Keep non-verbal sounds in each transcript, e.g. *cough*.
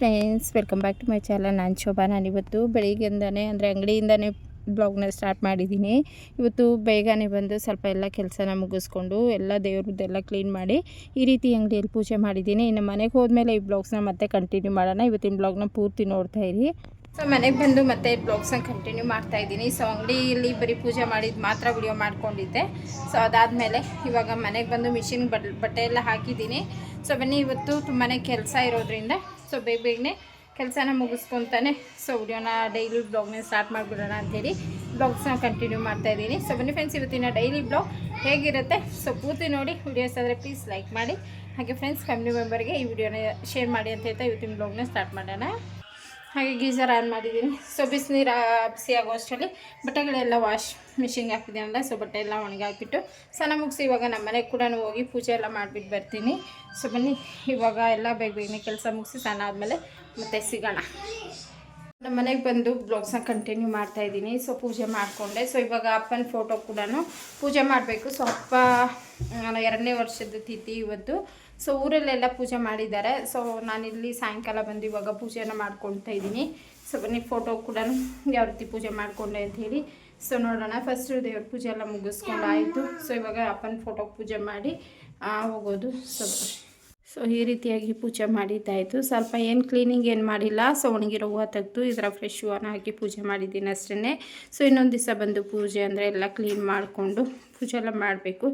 Friends welcome back to my channel ನಾನು ಶೋಭಾ ನಾನಿವತ್ತು ಬೆಳಿಗ್ಗೆಯಿಂದನೇ, ಅಂದರೆ ಅಂಗಡಿಯಿಂದನೇ ಬ್ಲಾಗ್ನ ಸ್ಟಾರ್ಟ್ ಮಾಡಿದ್ದೀನಿ. ಇವತ್ತು ಬೇಗನೆ ಬಂದು ಸ್ವಲ್ಪ ಎಲ್ಲ ಕೆಲಸನ ಮುಗಿಸ್ಕೊಂಡು ಎಲ್ಲ ದೇವ್ರದ್ದೆಲ್ಲ ಕ್ಲೀನ್ ಮಾಡಿ ಈ ರೀತಿ ಅಂಗಡಿಯಲ್ಲಿ ಪೂಜೆ ಮಾಡಿದ್ದೀನಿ. ಇನ್ನು ಮನೆಗೆ ಹೋದ್ಮೇಲೆ ಈ ಬ್ಲಾಗ್ಸ್ನ ಮತ್ತೆ ಕಂಟಿನ್ಯೂ ಮಾಡೋಣ. ಇವತ್ತಿನ ಬ್ಲಾಗ್ನ ಪೂರ್ತಿ ನೋಡ್ತಾ ಸೊ ಮನೆಗೆ ಬಂದು ಮತ್ತೆ ಬ್ಲಾಗ್ಸನ್ನು ಕಂಟಿನ್ಯೂ ಮಾಡ್ತಾ ಇದ್ದೀನಿ. ಸೊ ಅಂಗಡಿಯಲ್ಲಿ ಬರೀ ಪೂಜೆ ಮಾಡಿದ್ದು ಮಾತ್ರ ವಿಡಿಯೋ ಮಾಡ್ಕೊಂಡಿದ್ದೆ. ಸೊ ಅದಾದಮೇಲೆ ಇವಾಗ ಮನೆಗೆ ಬಂದು ಮಿಷಿನ್ ಬಟ್ಟೆ ಎಲ್ಲ ಹಾಕಿದ್ದೀನಿ. ಸೊ ಬನ್ನಿ, ಇವತ್ತು ತುಂಬಾ ಕೆಲಸ ಇರೋದ್ರಿಂದ ಸೊ ಬೇಗ ಬೇಗನೆ ಕೆಲಸನ ಮುಗಿಸ್ಕೊತಾನೆ ಸೊ ವಿಡಿಯೋನ ಡೈಲಿ ಬ್ಲಾಗ್ನ ಸ್ಟಾರ್ಟ್ ಮಾಡಿಬಿಡೋಣ ಅಂತೇಳಿ ಬ್ಲಾಗ್ಸ್ನ ಕಂಟಿನ್ಯೂ ಮಾಡ್ತಾ ಇದ್ದೀನಿ. ಸೊ ಬನ್ನಿ ಫ್ರೆಂಡ್ಸ್ ಇವತ್ತಿನ ಡೈಲಿ ಬ್ಲಾಗ್ ಹೇಗಿರುತ್ತೆ? ಸೊ ಪೂರ್ತಿ ನೋಡಿ ವಿಡಿಯೋಸ್ ಆದರೆ ಪ್ಲೀಸ್ ಲೈಕ್ ಮಾಡಿ. ಹಾಗೆ ಫ್ರೆಂಡ್ಸ್ ಫ್ಯಾಮಿಲಿ ಮೆಂಬರ್ಗೆ ಈ ವಿಡಿಯೋನ ಶೇರ್ ಮಾಡಿ ಅಂತ ಹೇಳ್ತಾ ಇವತ್ತಿನ ಬ್ಲಾಗ್ನ ಸ್ಟಾರ್ಟ್ ಮಾಡೋಣ. ಹಾಗೆ ಗೀಸರ್ ಆನ್ ಮಾಡಿದ್ದೀನಿ. ಸೊ ಬಿಸಿನೀರು ಬಿಸಿ ಆಗೋ ಅಷ್ಟರಲ್ಲಿ ಬಟ್ಟೆಗಳೆಲ್ಲ ವಾಶ್ ಮಿಷಿನ್ಗೆ ಹಾಕಿದ್ದೀನಲ್ಲ ಸೊ ಬಟ್ಟೆ ಎಲ್ಲ ಒಣಗಿ ಹಾಕಿಬಿಟ್ಟು ಸ್ನಾನ ಮುಗಿಸಿ ಇವಾಗ ನಮ್ಮ ಮನೆಗೆ ಕೂಡ ಹೋಗಿ ಪೂಜೆ ಎಲ್ಲ ಮಾಡಿಬಿಟ್ಟು ಬರ್ತೀನಿ. ಸೊ ಬನ್ನಿ, ಇವಾಗ ಎಲ್ಲ ಬೇಗ ಬೇಗನೆ ಕೆಲಸ ಮುಗಿಸಿ ಸ್ನಾನ ಆದಮೇಲೆ ಮತ್ತೆ ಸಿಗೋಣ. ನಮ್ಮ ಮನೆಗೆ ಬಂದು ಬ್ಲಾಗ್ಸ್ನ ಕಂಟಿನ್ಯೂ ಮಾಡ್ತಾ ಇದ್ದೀನಿ. ಸೊ ಪೂಜೆ ಮಾಡಿಕೊಂಡೆ. ಸೊ ಇವಾಗ ಅಪ್ಪನ ಫೋಟೋ ಕೂಡ ಪೂಜೆ ಮಾಡಬೇಕು. ಸೊ ಅಪ್ಪ ಎರಡನೇ ವರ್ಷದ ತಿಥಿ ಇವತ್ತು. ಸೊ ಊರಲ್ಲೆಲ್ಲ ಪೂಜೆ ಮಾಡಿದ್ದಾರೆ. ಸೊ ನಾನಿಲ್ಲಿ ಸಾಯಂಕಾಲ ಬಂದು ಇವಾಗ ಪೂಜೆನ ಮಾಡ್ಕೊಳ್ತಾ ಇದ್ದೀನಿ. ಸೊ ಬನ್ನಿ ಫೋಟೋ ಕೂಡ ಯಾವ ರೀತಿ ಪೂಜೆ ಮಾಡಿಕೊಂಡೆ ಹೇಳಿ. ಸೊ ನೋಡೋಣ. ಫಸ್ಟು ದೇವ್ರ ಪೂಜೆ ಎಲ್ಲ ಮುಗಿಸ್ಕೊಂಡು ಆಯಿತು ಸೊ ಇವಾಗ ಅಪ್ಪನ ಫೋಟೋ ಪೂಜೆ ಮಾಡಿ ಹೋಗೋದು. ಸೊ ಸೊ ಈ ರೀತಿಯಾಗಿ ಪೂಜೆ ಮಾಡಿದ್ದಾಯಿತು ಸ್ವಲ್ಪ ಏನು ಕ್ಲೀನಿಂಗ್ ಏನು ಮಾಡಿಲ್ಲ. ಸೊ ಒಣಗಿರೋ ಹೂವು ತೆಗೆದು ಇದರ ಫ್ರೆಶ್ ಹೂವನ್ನ ಹಾಕಿ ಪೂಜೆ ಮಾಡಿದ್ದೀನಿ ಅಷ್ಟೇ ಸೊ ಇನ್ನೊಂದು ದಿವಸ ಬಂದು ಪೂಜೆ ಅಂದರೆ ಎಲ್ಲ ಕ್ಲೀನ್ ಮಾಡಿಕೊಂಡು ಪೂಜೆ ಎಲ್ಲ ಮಾಡಬೇಕು.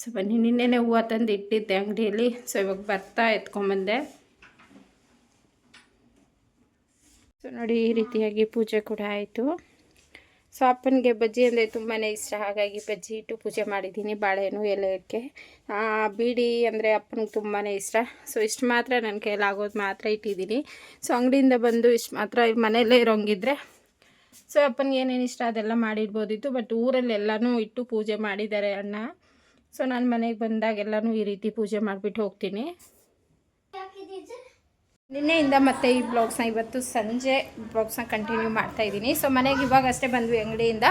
ಸೊ ಬನ್ನಿ, ನಿನ್ನೆನೇ ಹೂವು ತಂದು ಇಟ್ಟಿದ್ದೆ ಅಂಗಡಿಯಲ್ಲಿ. ಸೊ ಇವಾಗ ಬರ್ತಾ ಎತ್ಕೊಂಬಂದೆ. ಸೊ ನೋಡಿ, ಈ ರೀತಿಯಾಗಿ ಪೂಜೆ ಕೂಡ ಆಯಿತು. ಸೊ ಅಪ್ಪನಿಗೆ ಬಜ್ಜಿ ಅಂದರೆ ತುಂಬಾ ಇಷ್ಟ. ಹಾಗಾಗಿ ಬಜ್ಜಿ ಇಟ್ಟು ಪೂಜೆ ಮಾಡಿದ್ದೀನಿ ಬಾಳೆಹಣ್ಣು ಎಲೆಕ್ಕೆ ಬೀಡಿ ಅಂದರೆ ಅಪ್ಪನಿಗೆ ತುಂಬಾ ಇಷ್ಟ. ಸೊ ಇಷ್ಟು ಮಾತ್ರ ನನ್ನ ಕೈಲಾಗೋದು ಮಾತ್ರ ಇಟ್ಟಿದ್ದೀನಿ. ಸೊ ಅಂಗಡಿಯಿಂದ ಬಂದು ಇಷ್ಟು ಮಾತ್ರ ಮನೆಯಲ್ಲೇ ಇರೋಂಗಿದ್ರೆ ಸೊ ಅಪ್ಪನಿಗೆ ಏನೇನು ಇಷ್ಟ ಅದೆಲ್ಲ ಮಾಡಿಡ್ಬೋದಿತ್ತು. ಬಟ್ ಊರಲ್ಲಿ ಎಲ್ಲನೂ ಇಟ್ಟು ಪೂಜೆ ಮಾಡಿದ್ದಾರೆ ಅಣ್ಣ. ಸೊ ನಾನು ಮನೆಗೆ ಬಂದಾಗೆಲ್ಲನೂ ಈ ರೀತಿ ಪೂಜೆ ಮಾಡಿಬಿಟ್ಟು ಹೋಗ್ತೀನಿ. ನಿನ್ನೆಯಿಂದ ಮತ್ತೆ ಈ ಬ್ಲಾಗ್ಸ್ನ ಇವತ್ತು ಸಂಜೆ ಬ್ಲಾಗ್ಸ್ನ ಕಂಟಿನ್ಯೂ ಮಾಡ್ತಾ ಇದ್ದೀನಿ. ಸೊ ಮನೆಗೆ ಇವಾಗ ಅಷ್ಟೇ ಬಂದ್ವಿ ಅಂಗಡಿಯಿಂದ.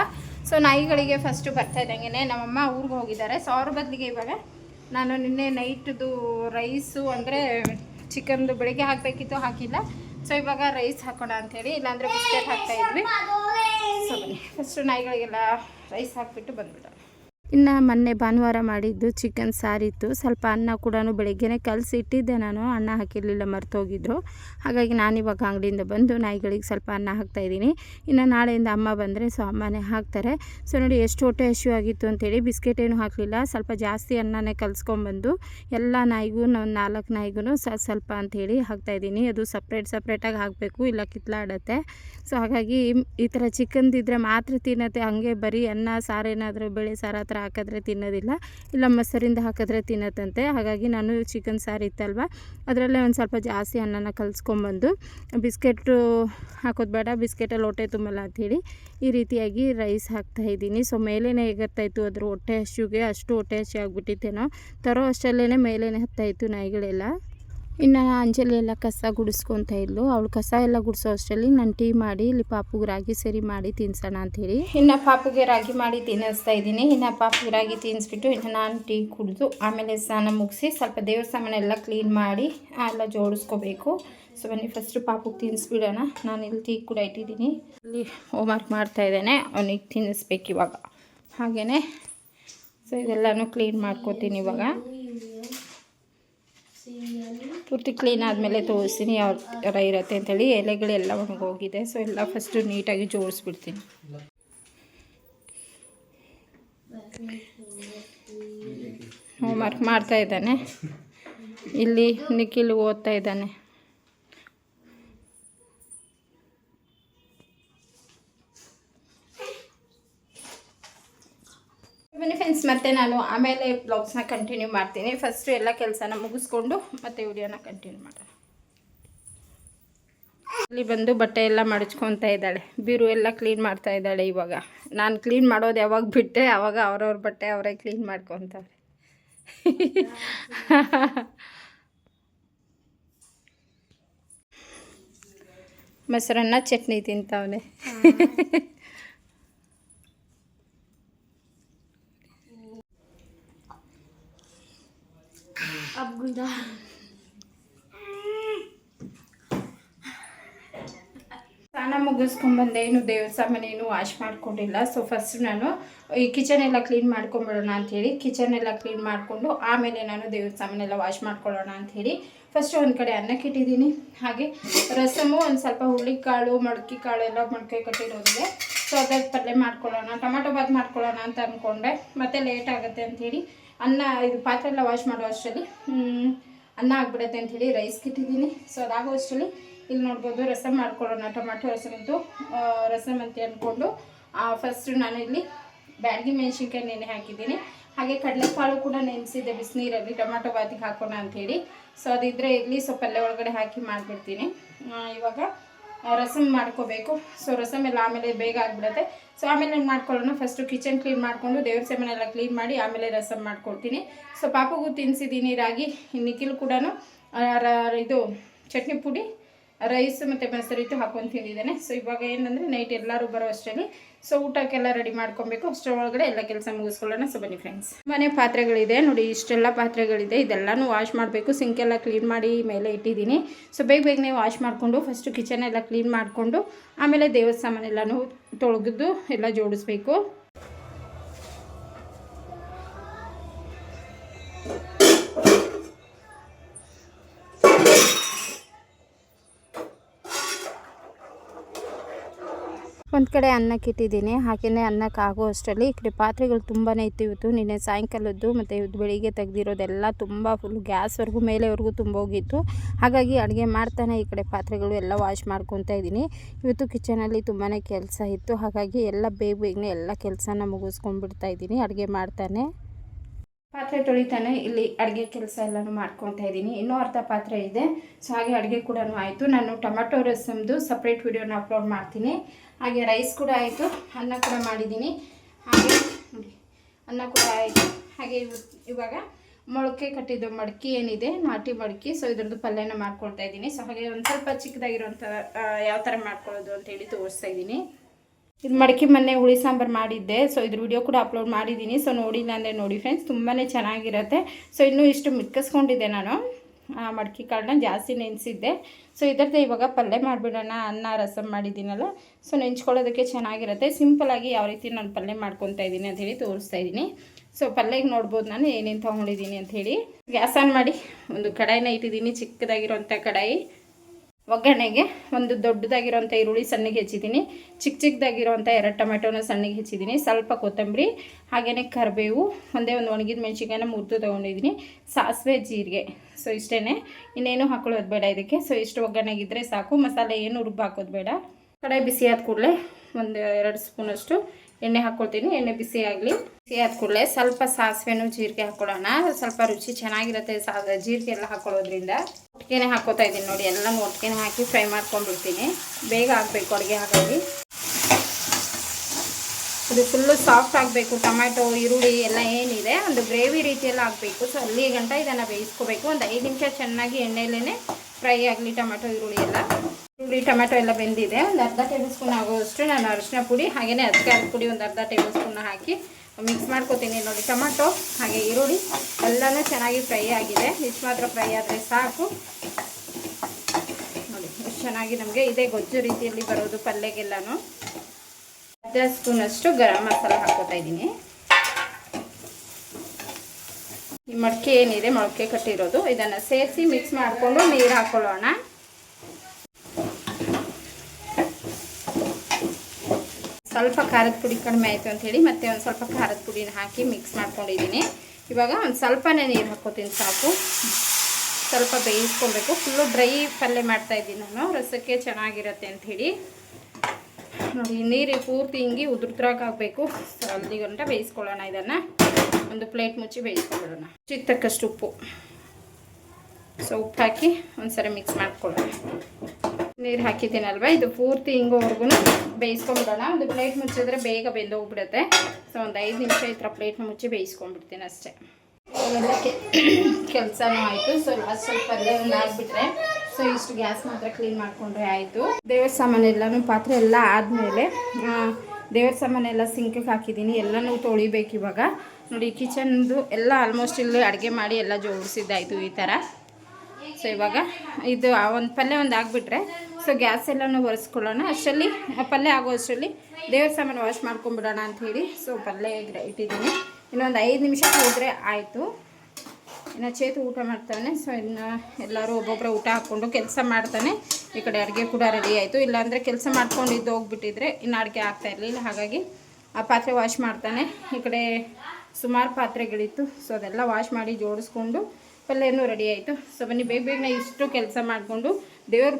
ಸೊ ನಾಯಿಗಳಿಗೆ ಫಸ್ಟು ಬರ್ತಾ ಇದ್ದಂಗೆ ನಮ್ಮಮ್ಮ ಊರಿಗೆ ಹೋಗಿದ್ದಾರೆ. ಸೊ ಅವ್ರ ಬದಲಿಗೆ ಇವಾಗ ನಾನು ನಿನ್ನೆ ನೈಟ್ದು ರೈಸು ಅಂದರೆ ಚಿಕನ್ದು ಬೆಳಿಗ್ಗೆ ಹಾಕಬೇಕಿತ್ತು, ಹಾಕಿಲ್ಲ. ಸೊ ಇವಾಗ ರೈಸ್ ಹಾಕೋಣ ಅಂಥೇಳಿ, ಇಲ್ಲಾಂದರೆ ಬಿಸ್ಕೆಟ್ ಹಾಕ್ತಾ ಇದ್ವಿ. ಸೊ ಬನ್ನಿ. ಫಸ್ಟು ನಾಯಿಗಳಿಗೆಲ್ಲ ರೈಸ್ ಹಾಕಿಬಿಟ್ಟು ಬಂದ್ಬಿಡೋಣ. ಇನ್ನು ಮೊನ್ನೆ ಭಾನುವಾರ ಮಾಡಿದ್ದು ಚಿಕನ್ ಸಾರಿತ್ತು. ಸ್ವಲ್ಪ ಅನ್ನ ಕೂಡ ಬೆಳಗ್ಗೆನೆ ಕಲಸಿ ಇಟ್ಟಿದ್ದೆ ನಾನು. ಅನ್ನ ಹಾಕಿರಲಿಲ್ಲ, ಮರ್ತೋಗಿದ್ರು. ಹಾಗಾಗಿ ನಾನು ಇವಾಗ ಅಂಗಡಿಯಿಂದ ಬಂದು ನಾಯಿಗಳಿಗೆ ಸ್ವಲ್ಪ ಅನ್ನ ಹಾಕ್ತಾಯಿದ್ದೀನಿ ಇನ್ನು ನಾಳೆಯಿಂದ ಅಮ್ಮ ಬಂದರೆ ಸೊ ಅಮ್ಮನೇ ಹಾಕ್ತಾರೆ. ಸೊ ನೋಡಿ, ಎಷ್ಟು ಹೊಟ್ಟೆ ಹಸಿವು ಆಗಿತ್ತು ಅಂತೇಳಿ ಬಿಸ್ಕೆಟ್ ಏನು ಹಾಕಲಿಲ್ಲ. ಸ್ವಲ್ಪ ಜಾಸ್ತಿ ಅನ್ನನೇ ಕಲಿಸ್ಕೊಂಬಂದು ಎಲ್ಲ ನಾಯಿಗೂ ನಾವು ನಾಲ್ಕು ನಾಯಿಗೂ ಸ್ವಲ್ಪ ಸ್ವಲ್ಪ ಅಂಥೇಳಿ ಹಾಕ್ತಾಯಿದ್ದೀನಿ ಅದು ಸಪ್ರೇಟ್ ಸಪ್ರೇಟಾಗಿ ಹಾಕಬೇಕು, ಇಲ್ಲ ಕಿತ್ಲಾಡತ್ತೆ ಸೊ ಹಾಗಾಗಿ ಈ ಥರ ಚಿಕನ್ದಿದ್ರೆ ಮಾತ್ರ ತಿನ್ನತ್ತೆ. ಹಾಗೆ ಬರೀ ಅನ್ನ ಸಾರೇನಾದರೂ ಬೆಳೆ ಸಾರು ಆ ಹಾಕಿದ್ರೆ ತಿನ್ನೋದಿಲ್ಲ, ಇಲ್ಲ ಮೊಸರಿಂದ ಹಾಕಿದ್ರೆ ತಿನ್ನತ್ತಂತೆ. ಹಾಗಾಗಿ ನಾನು ಚಿಕನ್ ಸಾರು ಇತ್ತಲ್ವ, ಅದರಲ್ಲೇ ಒಂದು ಸ್ವಲ್ಪ ಜಾಸ್ತಿ ಅನ್ನನ ಕಲಿಸ್ಕೊಂಬಂದು ಬಿಸ್ಕೆಟು ಹಾಕೋದು ಬೇಡ ಬಿಸ್ಕೆಟಲ್ಲಿ ಹೊಟ್ಟೆ ತುಂಬಲ್ಲ ಅಂಥೇಳಿ ಈ ರೀತಿಯಾಗಿ ರೈಸ್ ಹಾಕ್ತಾ ಇದ್ದೀನಿ. ಸೊ ಮೇಲೇ ಹೇಗತ್ತಾಯಿತು ಅದ್ರ ಹೊಟ್ಟೆ ಹಸಿವಿಗೆ, ಅಷ್ಟು ಹೊಟ್ಟೆ ಹಸಿ ಆಗಿಬಿಟ್ಟಿತ್ತೇನೋ ತರೋ ಅಷ್ಟರಲ್ಲೇ ಮೇಲೇ ಹತ್ತಾಯಿತ್ತು ನಾಯಿಗಳೆಲ್ಲ. ಇನ್ನು ಅಂಜಲಿ ಎಲ್ಲ ಕಸ ಗುಡಿಸ್ಕೊತ ಇದ್ಲು. ಅವಳು ಕಸ ಎಲ್ಲ ಗುಡಿಸೋ ಅಷ್ಟರಲ್ಲಿ ನಾನು ಟೀ ಮಾಡಿ, ಇಲ್ಲಿ ಪಾಪುಗೆ ರಾಗಿ ಸರಿ ಮಾಡಿ ತಿನ್ಸೋಣ ಅಂಥೇಳಿ ಇನ್ನು ಪಾಪುಗೆ ರಾಗಿ ಮಾಡಿ ತಿನ್ನಿಸ್ತಾ ಇದ್ದೀನಿ. ಇನ್ನು ಪಾಪುಗೆ ರಾಗಿ ತಿನ್ನಿಸ್ಬಿಟ್ಟು ಇನ್ನು ನಾನು ಟೀ ಕುಡಿದು ಆಮೇಲೆ ಸ್ನಾನ ಮುಗಿಸಿ ಸ್ವಲ್ಪ ದೇವ್ರ ಸಾಮಾನೆಲ್ಲ ಕ್ಲೀನ್ ಮಾಡಿ ಎಲ್ಲ ಜೋಡಿಸ್ಕೋಬೇಕು. ಸೊ ಬನ್ನಿ ಫಸ್ಟು ಪಾಪುಗೆ ತಿನ್ನಿಸ್ಬಿಡೋಣ ನಾನು ಇಲ್ಲಿ ಟೀ ಕೂಡ ಇಟ್ಟಿದ್ದೀನಿ. ಇಲ್ಲಿ ಹೋಮ್ ವರ್ಕ್ ಮಾಡ್ತಾ ಇದ್ದಾನೆ. ಅವನಿಗೆ ತಿನ್ನಿಸ್ಬೇಕು ಇವಾಗ. ಹಾಗೇ ಸೊ ಇದೆಲ್ಲನೂ ಕ್ಲೀನ್ ಮಾಡ್ಕೋತೀನಿ ಇವಾಗ. ಪೂರ್ತಿ ಕ್ಲೀನ್ ಆದಮೇಲೆ ತೋರಿಸ್ತೀನಿ ಯಾವ ಥರ ಇರುತ್ತೆ ಅಂತೇಳಿ. ಎಲೆಗಳೆಲ್ಲ ಒಣಗೋಗಿದೆ ಸೊ ಎಲ್ಲ ಫಸ್ಟು ನೀಟಾಗಿ ಜೋಡಿಸ್ಬಿಡ್ತೀನಿ ಹೋಮ್ವರ್ಕ್ ಮಾಡ್ತಾ ಇದ್ದಾನೆ. ಇಲ್ಲಿ ನಿಖಿಲ್ ಓದ್ತಾ ಇದ್ದಾನೆ. ಬನ್ನಿ ಫ್ರೆಂಡ್ಸ್ ಮತ್ತೆ ನಾನು ಆಮೇಲೆ ಬ್ಲಾಗ್ಸ್ನ ಕಂಟಿನ್ಯೂ ಮಾಡ್ತೀನಿ. ಫಸ್ಟು ಎಲ್ಲ ಕೆಲಸನ ಮುಗಿಸ್ಕೊಂಡು ಮತ್ತೆ ವಿಡಿಯೋನ ಕಂಟಿನ್ಯೂ ಮಾಡೋಣ. ಇಲ್ಲಿ ಬಂದು ಬಟ್ಟೆ ಎಲ್ಲ ಮಡಚ್ಕೊತಾ ಇದ್ದಾಳೆ. ಬೀರು ಎಲ್ಲ ಕ್ಲೀನ್ ಮಾಡ್ತಾ ಇದ್ದಾಳೆ ಇವಾಗ. ನಾನು ಕ್ಲೀನ್ ಮಾಡೋದು ಯಾವಾಗ ಬಿಟ್ಟೆ ಆವಾಗ ಅವ್ರವ್ರ ಬಟ್ಟೆ ಅವರೇ ಕ್ಲೀನ್ ಮಾಡ್ಕೊತಾರೆ *laughs* ಮೊಸರನ್ನ ಚಟ್ನಿ ತಿಂತಾವನೆ. ಸ್ನಾನ ಮುಗಿಸ್ಕೊಂಡ್ಬಂದೆ ಏನು ದೇವ್ರ ಸಾಮಾನು ಏನು ವಾಶ್ ಮಾಡ್ಕೊಂಡಿಲ್ಲ. ಸೊ ಫಸ್ಟ್ ನಾನು ಈ ಕಿಚನ್ ಎಲ್ಲ ಕ್ಲೀನ್ ಮಾಡ್ಕೊಂಬಿಡೋಣ ಅಂಥೇಳಿ ಕಿಚನ್ ಎಲ್ಲ ಕ್ಲೀನ್ ಮಾಡಿಕೊಂಡು ಆಮೇಲೆ ನಾನು ದೇವ್ರ ಸಾಮಾನೆಲ್ಲ ವಾಶ್ ಮಾಡ್ಕೊಳ್ಳೋಣ ಅಂಥೇಳಿ ಫಸ್ಟು ಒಂದು ಕಡೆ ಅನ್ನಕ್ಕೆ ಇಟ್ಟಿದ್ದೀನಿ ಹಾಗೆ ರಸಮು ಒಂದು ಸ್ವಲ್ಪ ಹುಳ್ಳಿಕಾಳು ಮಡಕಿ ಕಾಳು ಎಲ್ಲ ಮೊಳಕೆ ಕಟ್ಟಿರೋದಿದೆ. ಸೊ ಅದಕ್ಕೆ ಪಲ್ಯ ಮಾಡ್ಕೊಳ್ಳೋಣ, ಟೊಮೆಟೊ ಬಾತ್ ಮಾಡ್ಕೊಳ್ಳೋಣ ಅಂತ ಅಂದ್ಕೊಂಡೆ ಮತ್ತೆ ಲೇಟ್ ಆಗುತ್ತೆ ಅಂಥೇಳಿ ಅನ್ನ ಇದು ಪಾತ್ರೆ ಎಲ್ಲ ವಾಶ್ ಮಾಡೋ ಅಷ್ಟರಲ್ಲಿ ಅನ್ನ ಆಗ್ಬಿಡುತ್ತೆ ಅಂಥೇಳಿ ರೈಸ್ ಕಿಟ್ಟಿದ್ದೀನಿ ಸೊ ಅದಾಗೋ ಅಷ್ಟರಲ್ಲಿ ಇಲ್ಲಿ ನೋಡ್ಬೋದು ರಸಮ್ ಮಾಡ್ಕೊಳ್ಳೋಣ. ಟೊಮ್ಯಾಟೊ ರಸಮ್ ಅಂತೂ ರಸಮ್ ಅಂತ ಅಂದ್ಕೊಂಡು ಫಸ್ಟ್ ನಾನು ಇಲ್ಲಿ ಬ್ಯಾಡಗಿ ಮೆಣಸಿನ್ಕಾಯಿ ನೆನೆ ಹಾಕಿದ್ದೀನಿ. ಹಾಗೆ ಕಡಲೆಕಾಳು ಕೂಡ ನೆನೆಸಿದ್ದೆ ಬಿಸಿನೀರಲ್ಲಿ. ಟೊಮ್ಯಾಟೊ ಬಾತಿಗೆ ಹಾಕೋಣ ಅಂಥೇಳಿ ಸೊ ಅದಿದ್ರೆ ಇಲ್ಲಿ ಸ್ವಲ್ಪ ಪಲ್ಯ ಒಳಗಡೆ ಹಾಕಿ ಮಾಡಿಬಿಡ್ತೀನಿ. ಇವಾಗ ರಸಮ್ ಮಾಡ್ಕೋಬೇಕು. ಸೊ ರಸಮ್ ಎಲ್ಲ ಆಮೇಲೆ ಬೇಗ ಆಗಿಬಿಡುತ್ತೆ. ಸೊ ಆಮೇಲೆ ಮಾಡ್ಕೊಳ್ಳೋಣ? ಫಸ್ಟು ಕಿಚನ್ ಕ್ಲೀನ್ ಮಾಡಿಕೊಂಡು ದೇವ್ರ ಸಾಮಾನೆಲ್ಲ ಕ್ಲೀನ್ ಮಾಡಿ ಆಮೇಲೆ ರಸಮ್ ಮಾಡ್ಕೊಳ್ತೀನಿ. ಸೊ ಪಾಪಗೂ ತಿನ್ನಿಸಿದ್ದೀನಿ ರಾಗಿ ನಿಖಿಲ್ ಕೂಡ ಇದು ಚಟ್ನಿ ಪುಡಿ ರೈಸ್ ಮತ್ತು ಮೊಸರು ಇತ್ತು ಹಾಕೊಂಡು ತಿಂದಿದ್ದೇನೆ. ಸೊ ಇವಾಗ ಏನಂದರೆ ನೈಟ್ ಎಲ್ಲರೂ ಬರೋ ಅಷ್ಟರಲ್ಲಿ ಸೊ ಊಟಕ್ಕೆಲ್ಲ ರೆಡಿ ಮಾಡ್ಕೊಬೇಕು. ಅಷ್ಟರೊಳಗಡೆ ಎಲ್ಲ ಕೆಲಸ ಮುಗಿಸ್ಕೊಳ್ಳೋಣ. ಸೊ ಬನ್ನಿ ಫ್ರೆಂಡ್ಸ್ ಮನೆ ಪಾತ್ರೆಗಳಿದೆ. ನೋಡಿ, ಇಷ್ಟೆಲ್ಲ ಪಾತ್ರೆಗಳಿದೆ. ಇದೆಲ್ಲನೂ ವಾಶ್ ಮಾಡಬೇಕು. ಸಿಂಕೆಲ್ಲ ಕ್ಲೀನ್ ಮಾಡಿ ಮೇಲೆ ಇಟ್ಟಿದ್ದೀನಿ. ಸೊ ಬೇಗ ಬೇಗನೆ ವಾಶ್ ಮಾಡಿಕೊಂಡು ಫಸ್ಟು ಕಿಚನ್ ಎಲ್ಲ ಕ್ಲೀನ್ ಮಾಡಿಕೊಂಡು, ಆಮೇಲೆ ದೇವಸ್ಥಾನ ಎಲ್ಲನೂ ತೊಳೆದು ಎಲ್ಲ ಜೋಡಿಸ್ಬೇಕು. ಒಂದು ಕಡೆ ಅನ್ನಕ್ಕೆ ಇಟ್ಟಿದ್ದೀನಿ. ಹಾಗೆಯೇ ಅನ್ನಕ್ಕೆ ಆಗೋ ಅಷ್ಟರಲ್ಲಿ ಈ ಕಡೆ ಪಾತ್ರೆಗಳು ತುಂಬಾ ಇತ್ತು ಇವತ್ತು. ನಿನ್ನೆ ಸಾಯಂಕಾಲದ್ದು ಮತ್ತು ಇವತ್ತು ಬೆಳಿಗ್ಗೆ ತೆಗೆದಿರೋದೆಲ್ಲ ತುಂಬ ಫುಲ್ ಗ್ಯಾಸ್ವರೆಗೂ ಮೇಲೆವರೆಗೂ ತುಂಬೋಗಿತ್ತು. ಹಾಗಾಗಿ ಅಡುಗೆ ಮಾಡ್ತಾನೆ ಈ ಕಡೆ ಪಾತ್ರೆಗಳು ಎಲ್ಲ ವಾಶ್ ಮಾಡ್ಕೊತಾ ಇದ್ದೀನಿ. ಇವತ್ತು ಕಿಚನಲ್ಲಿ ತುಂಬಾ ಕೆಲಸ ಇತ್ತು. ಹಾಗಾಗಿ ಎಲ್ಲ ಬೇಗ ಬೇಗನೆ ಎಲ್ಲ ಕೆಲಸನ ಮುಗಿಸ್ಕೊಂಡ್ಬಿಡ್ತಾ ಇದ್ದೀನಿ. ಅಡುಗೆ ಮಾಡ್ತಾನೆ. ಪಾತ್ರೆ ತೊಳಿತಾನೆ. ಇಲ್ಲಿ ಅಡುಗೆ ಕೆಲಸ ಎಲ್ಲನೂ ಮಾಡ್ಕೊತಾ ಇದ್ದೀನಿ. ಇನ್ನೂ ಅರ್ಧ ಪಾತ್ರೆ ಇದೆ. ಸೊ ಹಾಗೆ ಅಡುಗೆ ಕೂಡ ಆಯಿತು. ನಾನು ಟೊಮೆಟೊ ರಸಮ್ದು ಸಪ್ರೇಟ್ ವೀಡಿಯೋನ ಅಪ್ಲೋಡ್ ಮಾಡ್ತೀನಿ. ಹಾಗೆ ರೈಸ್ ಕೂಡ ಆಯಿತು. ಅನ್ನ ಕೂಡ ಮಾಡಿದ್ದೀನಿ. ಹಾಗೆ, ನೋಡಿ, ಅನ್ನ ಕೂಡ ಆಯಿತು. ಹಾಗೆ ಇವ್- ಇವಾಗ ಮೊಳಕೆ ಕಟ್ಟಿದ್ದು ಮಡಕಿ ಏನಿದೆ, ನಾಟಿ ಮಡಕಿ. ಸೊ ಇದ್ರದ್ದು ಪಲ್ಯನ ಮಾಡ್ಕೊಳ್ತಾ ಇದ್ದೀನಿ. ಸೊ ಹಾಗೆ ಒಂದು ಸ್ವಲ್ಪ ಚಿಕ್ಕದಾಗಿರೋಂಥ ಯಾವ ಥರ ಮಾಡ್ಕೊಳ್ಳೋದು ಅಂತೇಳಿ ತೋರಿಸ್ತಾ ಇದ್ದೀನಿ. ಇದು ಮಡಕೆ ಮೊನ್ನೆ ಹುಳಿ ಸಾಂಬಾರು ಮಾಡಿದ್ದೆ. ಸೊ ಇದ್ರ ವಿಡಿಯೋ ಕೂಡ ಅಪ್ಲೋಡ್ ಮಾಡಿದ್ದೀನಿ. ಸೊ ನೋಡಿಲ್ಲ ಅಂದರೆ ನೋಡಿ ಫ್ರೆಂಡ್ಸ್ ತುಂಬಾ ಚೆನ್ನಾಗಿರುತ್ತೆ. ಸೊ ಇನ್ನೂ ಇಷ್ಟು ಮಿಕ್ಕಿಸ್ಕೊಂಡಿದ್ದೆ ನಾನು. ಮಡಕೆ ಕಾಳನ್ನ ಜಾಸ್ತಿ ನೆನೆಸಿದ್ದೆ. ಸೊ ಇದರದ್ದು ಇವಾಗ ಪಲ್ಯ ಮಾಡಿಬಿಡೋಣ ಅನ್ನ, ರಸಂ ಮಾಡಿದ್ದೀನಲ್ಲ. ಸೊ ನೆಂಚ್ಕೊಳ್ಳೋದಕ್ಕೆ ಚೆನ್ನಾಗಿರುತ್ತೆ. ಸಿಂಪಲಾಗಿ ಯಾವ ರೀತಿ ನಾನು ಪಲ್ಯ ಮಾಡ್ಕೊತಾ ಇದ್ದೀನಿ ಅಂಥೇಳಿ ತೋರಿಸ್ತಾ ಇದ್ದೀನಿ. ಸೊ ಪಲ್ಯಗೆ ನೋಡ್ಬೋದು ನಾನು ಏನೇನು ತೊಗೊಂಡಿದ್ದೀನಿ ಅಂಥೇಳಿ ಗ್ಯಾಸ್ ಆನ್ ಮಾಡಿ. ಒಂದು ಕಡಾಯಿನ ಇಟ್ಟಿದ್ದೀನಿ. ಚಿಕ್ಕದಾಗಿರೋಂಥ ಕಡಾಯಿ. ಒಗ್ಗರಣೆಗೆ ಒಂದು ದೊಡ್ಡದಾಗಿರೋಂಥ ಈರುಳ್ಳಿ ಸಣ್ಣಗೆ ಹೆಚ್ಚಿದ್ದೀನಿ. ಚಿಕ್ಕ ಚಿಕ್ಕದಾಗಿರೋಂಥ ಎರಡು ಟೊಮೆಟೊನ ಸಣ್ಣಗೆ ಹೆಚ್ಚಿದ್ದೀನಿ. ಸ್ವಲ್ಪ ಕೊತ್ತಂಬರಿ ಹಾಗೆಯೇ ಕರಿಬೇವು, ಒಂದೇ ಒಂದು ಒಣಗಿದ ಮೆಣಸಿನ್ಕಾಯಿನ ಮುರಿದು ತೊಗೊಂಡಿದ್ದೀನಿ. ಸಾಸಿವೆ, ಜೀರಿಗೆ. ಸೊ ಇಷ್ಟೇ ಇನ್ನೇನು ಹಾಕೊಳ್ಳೋದು ಬೇಡ ಇದಕ್ಕೆ. ಸೊ ಇಷ್ಟು ಒಗ್ಗರಣೆಗಿದ್ರೆ ಸಾಕು. ಮಸಾಲೆ ಏನು ರುಬ್ಬ ಹಾಕೋದು ಬೇಡ. ಕಡಾಯಿ ಬಿಸಿ ಆದ ಕೂಡಲೇ ಒಂದು ಎರಡು ಸ್ಪೂನಷ್ಟು ಎಣ್ಣೆ ಹಾಕ್ಕೊಳ್ತೀನಿ ಎಣ್ಣೆ ಬಿಸಿ ಆಗಲಿ. ಬಿಸಿ ಕೂಡಲೇ ಸ್ವಲ್ಪ ಸಾಸಿವೆನೂ ಜೀರಿಗೆ ಹಾಕ್ಕೊಳ್ಳೋಣ ಸ್ವಲ್ಪ ರುಚಿ ಚೆನ್ನಾಗಿರುತ್ತೆ ಸಾ, ಜೀರಿಗೆ ಎಲ್ಲ ಹಾಕ್ಕೊಳ್ಳೋದ್ರಿಂದ ಒಟ್ಟಿಗೆ ಹಾಕೋತಾ ಇದ್ದೀನಿ ನೋಡಿ. ಎಲ್ಲ ಒಟ್ಟಿಗೆ ಹಾಕಿ ಫ್ರೈ ಮಾಡ್ಕೊಂಡ್ಬಿಡ್ತೀನಿ. ಬೇಗ ಆಗಬೇಕು ಅಡುಗೆ ಹಾಗಾಗಿ. ಇದು ಫುಲ್ಲು ಸಾಫ್ಟ್ ಆಗಬೇಕು, ಟೊಮ್ಯಾಟೊ, ಈರುಳ್ಳಿ ಎಲ್ಲ ಏನಿದೆ, ಒಂದು ಗ್ರೇವಿ ರೀತಿಯೆಲ್ಲ ಆಗಬೇಕು. ಸೊ ಅಲ್ಲಿ ಗಂಟ ಇದನ್ನು ಬೇಯಿಸ್ಕೋಬೇಕು. ಒಂದು ಐದು ನಿಮಿಷ ಚೆನ್ನಾಗಿ ಎಣ್ಣೆಯಲ್ಲೇ ಫ್ರೈ ಆಗಲಿ, ಟೊಮ್ಯಾಟೊ, ಈರುಳ್ಳಿ ಎಲ್ಲ. ಈರುಳ್ಳಿ ಟೊಮೆಟೊ ಎಲ್ಲ ಬೆಂದಿದೆ. ಒಂದು ಅರ್ಧ ಟೇಬಲ್ ಸ್ಪೂನ್ ಆಗೋಷ್ಟು ನಾನು ಅರಿಶಿನ ಪುಡಿ ಹಾಗೆಯೇ ಅದಕ್ಕೆ ಪುಡಿ ಒಂದು ಅರ್ಧ ಟೇಬಲ್ ಸ್ಪೂನ್ ಹಾಕಿ ಮಿಕ್ಸ್ ಮಾಡ್ಕೊತೀನಿ. ನೋಡಿ, ಟೊಮ್ಯಾಟೊ, ಹಾಗೆ ಈರುಳ್ಳಿ ಎಲ್ಲನೂ ಚೆನ್ನಾಗಿ ಫ್ರೈ ಆಗಿದೆ. ಇಷ್ಟು ಮಾತ್ರ ಫ್ರೈ ಆದರೆ ಸಾಕು. ನೋಡಿ ಚೆನ್ನಾಗಿ ನಮಗೆ ಇದೇ ಗೊಜ್ಜು ರೀತಿಯಲ್ಲಿ ಬರೋದು ಪಲ್ಯಗೆಲ್ಲನೂ. ಅರ್ಧ ಸ್ಪೂನಷ್ಟು ಗರಂ ಮಸಾಲ ಹಾಕೋತಾ ಇದ್ದೀನಿ. ಈ ಮಡಕೆ ಏನಿದೆ ಮೊಳಕೆ ಕಟ್ಟಿರೋದು. ಇದನ್ನು ಸೇರಿಸಿ ಮಿಕ್ಸ್ ಮಾಡಿಕೊಂಡು ನೀರು ಹಾಕೊಳ್ಳೋಣ. ಸ್ವಲ್ಪ ಖಾರದ ಪುಡಿ ಕಡಿಮೆ ಆಯಿತು ಅಂಥೇಳಿ ಮತ್ತೆ ಒಂದು ಸ್ವಲ್ಪ ಖಾರದ ಪುಡಿನ ಹಾಕಿ ಮಿಕ್ಸ್ ಮಾಡ್ಕೊಂಡಿದ್ದೀನಿ. ಇವಾಗ ಒಂದು ಸ್ವಲ್ಪನೇ ನೀರು ಹಾಕೋತೀನಿ ಸಾಕು. ಸ್ವಲ್ಪ ಬೇಯಿಸ್ಕೊಬೇಕು. ಫುಲ್ಲು ಡ್ರೈ ಪಲ್ಯ ಮಾಡ್ತಾ ಇದ್ದೀನಿ ನಾನು. ರಸಕ್ಕೆ ಚೆನ್ನಾಗಿರುತ್ತೆ ಅಂಥೇಳಿ ನೋಡಿ, ನೀರು ಪೂರ್ತಿ ಹಿಂಗೆ ಉದುರ್ದ್ರಾಗಬೇಕು ಹಲ್ದಿ ಗಂಟ ಬೇಯಿಸ್ಕೊಳ್ಳೋಣ ಇದನ್ನು. ಒಂದು ಪ್ಲೇಟ್ ಮುಚ್ಚಿ ಬೇಯಿಸ್ಕೊಳ್ಳೋಣ ಚಿತ್ತಕ್ಕಷ್ಟು ಉಪ್ಪು. ಸೊ ಉಪ್ಪು ಹಾಕಿ ಒಂದ್ಸರಿ ಮಿಕ್ಸ್ ಮಾಡ್ಕೊಳ್ಳೋಣ. ನೀರು ಹಾಕಿದ್ದೀನಲ್ವ? ಇದು ಪೂರ್ತಿ ಹಿಂಗೋವರೆಗೂ ಬೇಯಿಸ್ಕೊಂಬಿಡೋಣ ಒಂದು ಪ್ಲೇಟ್ ಮುಚ್ಚಿದ್ರೆ ಬೇಗ ಬೆಂದೋಗ್ಬಿಡುತ್ತೆ. ಸೊ ಒಂದು ಐದು ನಿಮಿಷ ಈ ಥರ ಪ್ಲೇಟ್ನ ಮುಚ್ಚಿ ಬೇಯಿಸ್ಕೊಂಡ್ಬಿಡ್ತೀನಿ ಅಷ್ಟೇ. ಕೆಲಸನೂ ಆಯಿತು. ಸ್ವಲ್ಪ ಸ್ವಲ್ಪ ಒಂದು ಆಗಿಬಿಟ್ರೆ ಸೊ ಇಷ್ಟು ಗ್ಯಾಸ್ ಮಾತ್ರ ಕ್ಲೀನ್ ಮಾಡಿಕೊಂಡ್ರೆ ಆಯಿತು. ದೇವ್ರ ಸಾಮಾನೆಲ್ಲನೂ ಪಾತ್ರೆ ಎಲ್ಲ ಆದಮೇಲೆ ದೇವ್ರ ಸಾಮಾನೆಲ್ಲ ಸಿಂಕಿಗೆ ಹಾಕಿದ್ದೀನಿ. ಎಲ್ಲನೂ ತೊಳಿಬೇಕು ಇವಾಗ. ನೋಡಿ ಕಿಚನ್ದು ಎಲ್ಲ ಆಲ್ಮೋಸ್ಟ್ ಇಲ್ಲಿ ಅಡುಗೆ ಮಾಡಿ ಎಲ್ಲ ಜೋಡಿಸಿದ್ದಾಯಿತು ಈ ಥರ. ಸೊ ಇವಾಗ ಇದು ಆ ಒಂದು ಪಲ್ಯ ಒಂದು ಆಗಿಬಿಟ್ರೆ ಸೊ ಗ್ಯಾಸ್ ಎಲ್ಲನೂ ಒರೆಸ್ಕೊಳ್ಳೋಣ. ಅಷ್ಟರಲ್ಲಿ ಪಲ್ಯ ಆಗೋ ಅಷ್ಟರಲ್ಲಿ ದೇವ್ರ ಸಾಮಾನು ವಾಶ್ ಮಾಡ್ಕೊಂಬಿಡೋಣ ಅಂತ ಹೇಳಿ ಸೊ ಪಲ್ಯ ಇಟ್ಟಿದ್ದೀನಿ ಇನ್ನೊಂದು ಐದು ನಿಮಿಷ ಹೋದರೆ ಆಯಿತು. ಇನ್ನು ಚೇತು ಊಟ ಮಾಡ್ತಾನೆ. ಸೊ ಇನ್ನು ಎಲ್ಲರೂ ಒಬ್ಬೊಬ್ಬರ ಊಟ ಹಾಕ್ಕೊಂಡು ಕೆಲಸ ಮಾಡ್ತಾನೆ. ಈ ಕಡೆ ಅಡುಗೆ ಕೂಡ ರೆಡಿ ಆಯಿತು. ಇಲ್ಲಾಂದರೆ ಕೆಲಸ ಮಾಡ್ಕೊಂಡಿದ್ದು ಹೋಗ್ಬಿಟ್ಟಿದ್ರೆ ಇನ್ನು ಅಡುಗೆ ಆಗ್ತಾ ಇರಲಿಲ್ಲ. ಹಾಗಾಗಿ ಆ ಪಾತ್ರೆ ವಾಶ್ ಮಾಡ್ತಾನೆ. ಈ ಕಡೆ ಸುಮಾರು ಪಾತ್ರೆಗಳಿತ್ತು. ಸೊ ಅದೆಲ್ಲ ವಾಶ್ ಮಾಡಿ ಜೋಡಿಸ್ಕೊಂಡು ಪಲ್ಯನೂ ರೆಡಿ ಆಯಿತು. ಸೊ ಬನ್ನಿ, ಬೇಗ ಬೇಗನೆ ಇಷ್ಟು ಕೆಲಸ ಮಾಡಿಕೊಂಡು ದೇವ್ರ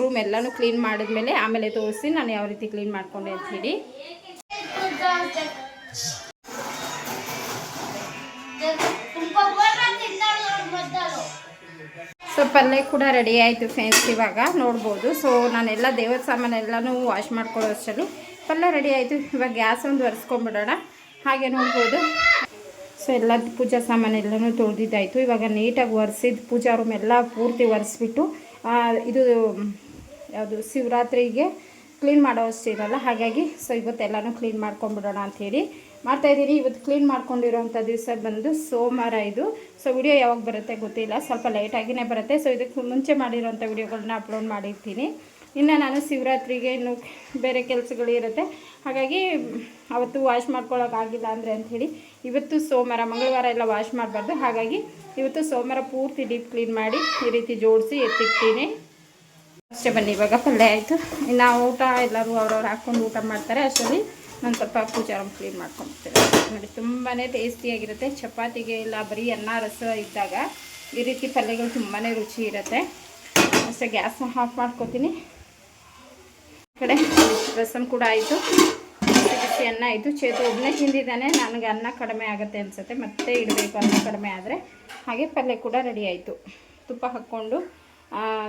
ರೂಮ್ ಎಲ್ಲನೂ ಕ್ಲೀನ್ ಮಾಡಿದ್ಮೇಲೆ ಆಮೇಲೆ ತೋರಿಸಿ ನಾನು ಯಾವ ರೀತಿ ಕ್ಲೀನ್ ಮಾಡಿಕೊಂಡೆ ಅಂತ ಹೇಳಿ. ಸೊ, ಪಲ್ಯ ಕೂಡ ರೆಡಿ ಆಯಿತು ಫ್ರೆಂಡ್ಸ್ ಇವಾಗ ನೋಡ್ಬೋದು. ಸೊ, ನಾನೆಲ್ಲ ದೇವರ ಸಾಮಾನೆಲ್ಲನೂ ವಾಶ್ ಮಾಡ್ಕೊಳ್ಳೋ ಅಷ್ಟರಲ್ಲಿ ಪಲ್ಯ ರೆಡಿ ಆಯಿತು. ಇವಾಗ ಗ್ಯಾಸ್ ಒಂದು ಒರೆಸ್ಕೊಂಬಿಡೋಣ ಹಾಗೆ ನೋಡ್ಬೋದು. ಸೊ, ಎಲ್ಲ ಪೂಜಾ ಸಾಮಾನೆಲ್ಲನೂ ತೊಳೆದಿದ್ದಾಯಿತು. ಇವಾಗ ನೀಟಾಗಿ ಒರೆಸಿದ ಪೂಜಾ ರೂಮ್ ಎಲ್ಲ ಪೂರ್ತಿ ಒರೆಸ್ಬಿಟ್ಟು ಇದು, ಯಾವುದು ಶಿವರಾತ್ರಿಗೆ ಕ್ಲೀನ್ ಮಾಡೋ ಅಷ್ಟು ಇರಲ್ಲ. ಹಾಗಾಗಿ, ಸೊ, ಇವತ್ತೆಲ್ಲನೂ ಕ್ಲೀನ್ ಮಾಡ್ಕೊಂಬಿಡೋಣ ಅಂಥೇಳಿ ಮಾಡ್ತಾಯಿದ್ದೀನಿ ಇವತ್ತು ಕ್ಲೀನ್ ಮಾಡ್ಕೊಂಡಿರೋಂಥ ದಿವಸ ಬಂದು ಸೋಮವಾರ ಇದು. ಸೊ ವಿಡಿಯೋ ಯಾವಾಗ ಬರುತ್ತೆ ಗೊತ್ತಿಲ್ಲ. ಸ್ವಲ್ಪ ಲೇಟಾಗಿಯೇ ಬರುತ್ತೆ. ಸೊ ಇದಕ್ಕೆ ಮುಂಚೆ ಮಾಡಿರೋಂಥ ವಿಡಿಯೋಗಳನ್ನ ಅಪ್ಲೋಡ್ ಮಾಡಿರ್ತೀನಿ. ಇನ್ನು ನಾನು ಶಿವರಾತ್ರಿಗೆ ಇನ್ನು ಬೇರೆ ಕೆಲಸಗಳಿರುತ್ತೆ ಹಾಗಾಗಿ ಅವತ್ತು ವಾಶ್ ಮಾಡ್ಕೊಳ್ಳೋಕ್ಕಾಗಿಲ್ಲ ಅಂದರೆ ಅಂಥೇಳಿ ಇವತ್ತು ಸೋಮವಾರ, ಮಂಗಳವಾರ ಎಲ್ಲ ವಾಶ್ ಮಾಡಬಾರ್ದು. ಹಾಗಾಗಿ ಇವತ್ತು ಸೋಮವಾರ ಪೂರ್ತಿ ಡೀಪ್ ಕ್ಲೀನ್ ಮಾಡಿ ಈ ರೀತಿ ಜೋಡಿಸಿ ಎತ್ತಿರ್ತೀನಿ ಅಷ್ಟೇ ಬನ್ನಿ, ಇವಾಗ ಪಲ್ಯ ಆಯಿತು. ಇನ್ನು ಊಟ ಎಲ್ಲರೂ ಅವ್ರವ್ರು ಹಾಕ್ಕೊಂಡು ಊಟ ಮಾಡ್ತಾರೆ ಅಷ್ಟರಲ್ಲಿ. ನಾನು ಸ್ವಲ್ಪ ಪೂಜಾರ ಕ್ಲೀನ್ ಮಾಡ್ಕೊಂಡ್ಬಿಡ್ತೀನಿ ನೋಡಿ ತುಂಬಾ ಟೇಸ್ಟಿಯಾಗಿರುತ್ತೆ ಚಪಾತಿಗೆ ಇಲ್ಲ, ಬರೀ ಅನ್ನ, ರಸ ಇದ್ದಾಗ ಈ ರೀತಿ ಪಲ್ಯಗಳು ತುಂಬಾ ರುಚಿ ಇರುತ್ತೆ. ಅಷ್ಟೇ ಗ್ಯಾಸ್ನ ಆಫ್ ಮಾಡ್ಕೊತೀನಿ. ಕಡೆ ರಸಮ್ ಕೂಡ ಆಯಿತು. ಬಿಸಿ ಅನ್ನ ಆಯಿತು. ಚೇತು ಒಬ್ಬನೇ ತಿಂದಿದ್ದಾನೆ. ನನಗೆ ಅನ್ನ ಕಡಿಮೆ ಆಗುತ್ತೆ ಅನಿಸುತ್ತೆ. ಮತ್ತೆ ಇಡಬೇಕು, ಅನ್ನ ಕಡಿಮೆ ಆದರೆ. ಹಾಗೆ ಪಲ್ಯ ಕೂಡ ರೆಡಿ ಆಯಿತು. ತುಪ್ಪ ಹಾಕ್ಕೊಂಡು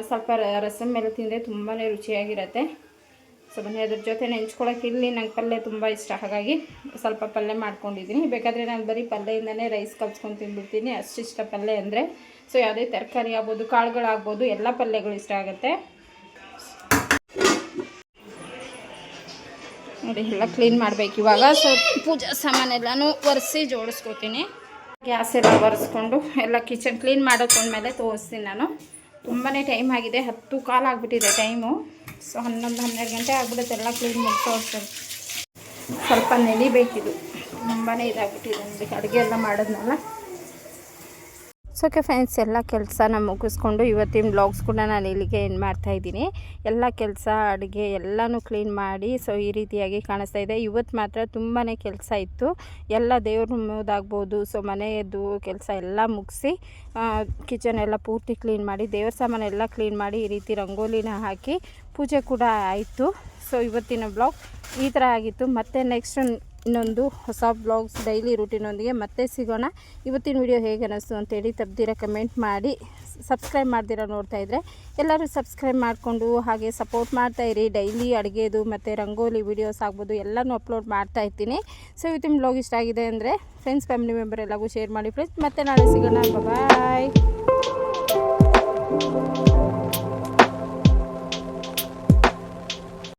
ಸ್ವಲ್ಪ ರಸಮ್ ಮೇಲೆ ತಿಂದರೆ ತುಂಬಾ ರುಚಿಯಾಗಿರುತ್ತೆ. ಸೊ ಬನ್ನಿ ಅದ್ರ ಜೊತೆ ನೆಂಚ್ಕೊಳಕ್ಕೆ ಇಲ್ಲಿ ನಂಗೆ ಪಲ್ಯ ತುಂಬ ಇಷ್ಟ. ಹಾಗಾಗಿ ಸ್ವಲ್ಪ ಪಲ್ಯ ಮಾಡ್ಕೊಂಡಿದ್ದೀನಿ ಬೇಕಾದರೆ ನಾನು ಬರೀ ಪಲ್ಯದಿಂದನೇ ರೈಸ್ ಕಲ್ಸ್ಕೊಂಡು ತಿಂದ್ಬಿಡ್ತೀನಿ. ಅಷ್ಟಿಷ್ಟ ಪಲ್ಯ ಅಂದರೆ. ಸೊ ಯಾವುದೇ ತರಕಾರಿ ಆಗ್ಬೋದು, ಕಾಳುಗಳಾಗ್ಬೋದು, ಎಲ್ಲ ಪಲ್ಯಗಳು ಇಷ್ಟ ಆಗುತ್ತೆ. ನೋಡಿ, ಎಲ್ಲ ಕ್ಲೀನ್ ಮಾಡಬೇಕು ಇವಾಗ. ಸೊ ಪೂಜಾ ಸಾಮಾನೆಲ್ಲನೂ ಒರೆಸಿ ಜೋಡಿಸ್ಕೊತೀನಿ. ಗ್ಯಾಸ್ ಎಲ್ಲ ಒರೆಸ್ಕೊಂಡು ಎಲ್ಲ ಕಿಚನ್ ಕ್ಲೀನ್ ಮಾಡೋಕೊಂಡ್ಮೇಲೆ ತೋರಿಸ್ತೀನಿ ನಾನು. ತುಂಬಾ ಟೈಮ್ ಆಗಿದೆ. ಹತ್ತು ಕಾಲ ಆಗಿಬಿಟ್ಟಿದೆ ಟೈಮು ಸೊ ಹನ್ನೊಂದು, ಹನ್ನೆರಡು ಗಂಟೆ ಆಗ್ಬಿಡುತ್ತೆ. ಎಲ್ಲ ಕ್ಲೀನ್ ಮುಗಿಸೋ ಸ್ವಲ್ಪ ನೆನಿಬೇಕಿದು ತುಂಬಾ ಇದಾಗ್ಬಿಟ್ಟಿದೆ. ಅಡುಗೆ ಎಲ್ಲ ಮಾಡೋದ್ನಲ್ಲ. ಸೊ ಓಕೆ ಫ್ರೆಂಡ್ಸ್ ಎಲ್ಲ ಕೆಲಸನ ಮುಗಿಸ್ಕೊಂಡು ಇವತ್ತಿನ ಬ್ಲಾಗ್ಸ್ ಕೂಡ ನಾನು ಇಲ್ಲಿಗೆ ಏನು ಮಾಡ್ತಾಯಿದ್ದೀನಿ ಎಲ್ಲ ಕೆಲಸ, ಅಡುಗೆ ಎಲ್ಲನೂ ಕ್ಲೀನ್ ಮಾಡಿ ಸೊ ಈ ರೀತಿಯಾಗಿ ಕಾಣಿಸ್ತಾ ಇದೆ. ಇವತ್ತು ಮಾತ್ರ ತುಂಬಾ ಕೆಲಸ ಇತ್ತು. ಎಲ್ಲ ದೇವ್ರ ಮುದಾಗ್ಬೋದು. ಸೊ ಮನೆಯದ್ದು ಕೆಲಸ ಎಲ್ಲ ಮುಗಿಸಿ ಕಿಚನ್ ಎಲ್ಲ ಪೂರ್ತಿ ಕ್ಲೀನ್ ಮಾಡಿ, ದೇವ್ರ ಸಾಮಾನೆಲ್ಲ ಕ್ಲೀನ್ ಮಾಡಿ ಈ ರೀತಿ ರಂಗೋಲಿನ ಹಾಕಿ ಪೂಜೆ ಕೂಡ ಆಯಿತು. ಸೊ ಇವತ್ತಿನ ಬ್ಲಾಗ್ ಈ ಥರ ಆಗಿತ್ತು. ಮತ್ತು ನೆಕ್ಸ್ಟ್ ಇನ್ನೊಂದು ಹೊಸ ಬ್ಲಾಗ್ಸ್ ಡೈಲಿ ರೂಟೀನೊಂದಿಗೆ ಮತ್ತೆ ಸಿಗೋಣ. ಇವತ್ತಿನ ವಿಡಿಯೋ ಹೇಗೆ ಅನ್ನಿಸ್ತು ಅಂತೇಳಿ ತಪ್ಪದಿರ ಕಮೆಂಟ್ ಮಾಡಿ. ಸಬ್ಸ್ಕ್ರೈಬ್ ಮಾಡ್ದಿರ ನೋಡ್ತಾ ಇದ್ದರೆ ಎಲ್ಲರೂ ಸಬ್ಸ್ಕ್ರೈಬ್ ಮಾಡಿಕೊಂಡು ಹಾಗೆ ಸಪೋರ್ಟ್ ಮಾಡ್ತಾಯಿರಿ ಡೈಲಿ ಅಡುಗೆದು ಮತ್ತು ರಂಗೋಲಿ ವೀಡಿಯೋಸ್ ಆಗ್ಬೋದು ಎಲ್ಲನೂ ಅಪ್ಲೋಡ್ ಮಾಡ್ತಾ ಇರ್ತೀನಿ. ಸೊ ಇವತ್ತಿನ ಬ್ಲಾಗ್ ಇಷ್ಟ ಆಗಿದೆ ಅಂದರೆ ಫ್ರೆಂಡ್ಸ್ ಫ್ಯಾಮಿಲಿ ಮೆಂಬರ್ ಎಲ್ಲಗೂ ಶೇರ್ ಮಾಡಿ ಫ್ರೆಂಡ್ಸ್ ಮತ್ತೆ ನಾಳೆ ಸಿಗೋಣ. ಬಾಯ್